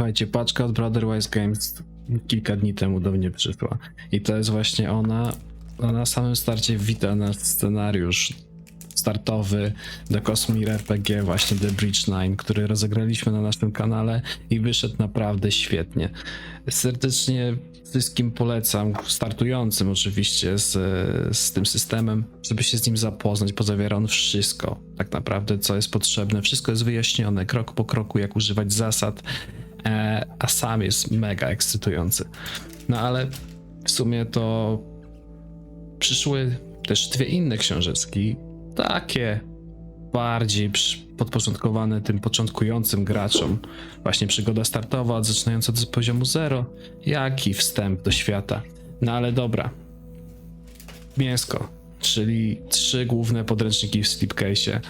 Słuchajcie, paczka od Brotherwise Games kilka dni temu do mnie przyszła. I to jest właśnie ona. Na samym starcie wita nasz scenariusz startowy do Cosmere RPG, właśnie The Bridge 9, który rozegraliśmy na naszym kanale i wyszedł naprawdę świetnie. Serdecznie wszystkim polecam, startującym oczywiście z, z tym systemem, żeby się z nim zapoznać, bo zawiera on wszystko, tak naprawdę, co jest potrzebne. Wszystko jest wyjaśnione krok po kroku, jak używać zasad, a sam jest mega ekscytujący. No ale w sumie to przyszły też dwie inne książeczki, takie bardziej podporządkowane tym początkującym graczom. Właśnie przygoda startowa, od zaczynająca z poziomu 0, jak i wstęp do świata. No ale dobra. Mięsko, czyli trzy główne podręczniki w slipcase'ie.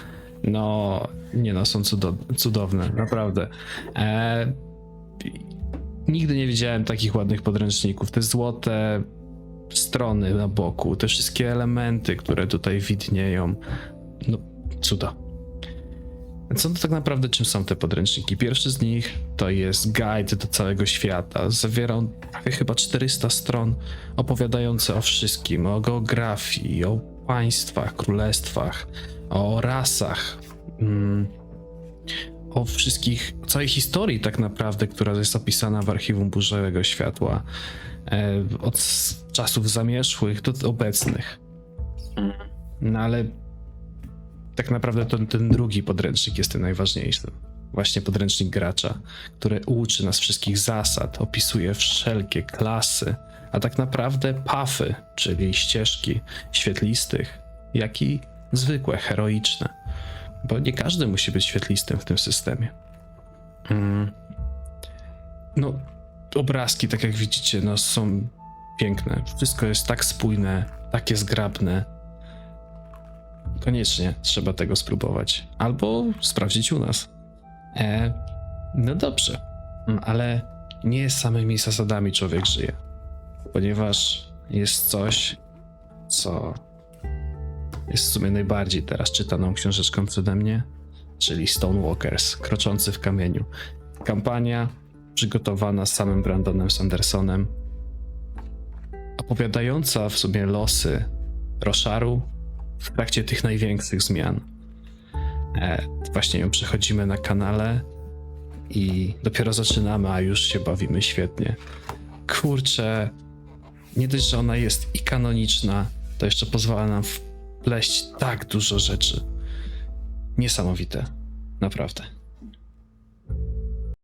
No, nie no, są cudo- cudowne, naprawdę. E, nigdy nie widziałem takich ładnych podręczników. Te złote strony na boku, te wszystkie elementy, które tutaj widnieją. No, cuda. Co to tak naprawdę, czym są te podręczniki? Pierwszy z nich to jest guide do całego świata. Zawiera on prawie chyba 400 stron opowiadające o wszystkim, o geografii, o państwach, królestwach, o rasach, mm, o wszystkich, o całej historii tak naprawdę, która jest opisana w archiwum Burzowego Światła. E, od czasów zamierzchłych do obecnych. No ale tak naprawdę to, ten drugi podręcznik jest tym najważniejszym. Właśnie podręcznik gracza, który uczy nas wszystkich zasad, opisuje wszelkie klasy, a tak naprawdę pafy, czyli ścieżki świetlistych, jak i zwykłe, heroiczne. Bo nie każdy musi być świetlistym w tym systemie. Mm. No, obrazki, tak jak widzicie, no są piękne. Wszystko jest tak spójne, takie zgrabne. Koniecznie trzeba tego spróbować. Albo sprawdzić u nas. E, no dobrze, Mm, ale nie samymi zasadami człowiek żyje. Ponieważ jest coś, co jest w sumie najbardziej teraz czytaną książeczką przede mnie, czyli Stonewalkers, kroczący w kamieniu. Kampania przygotowana z samym Brandonem Sandersonem, opowiadająca w sumie losy Roszaru w trakcie tych największych zmian. E, właśnie ją przechodzimy na kanale i dopiero zaczynamy, a już się bawimy świetnie. Kurczę, nie dość, że ona jest i kanoniczna, to jeszcze pozwala nam wpleść tak dużo rzeczy. Niesamowite, naprawdę.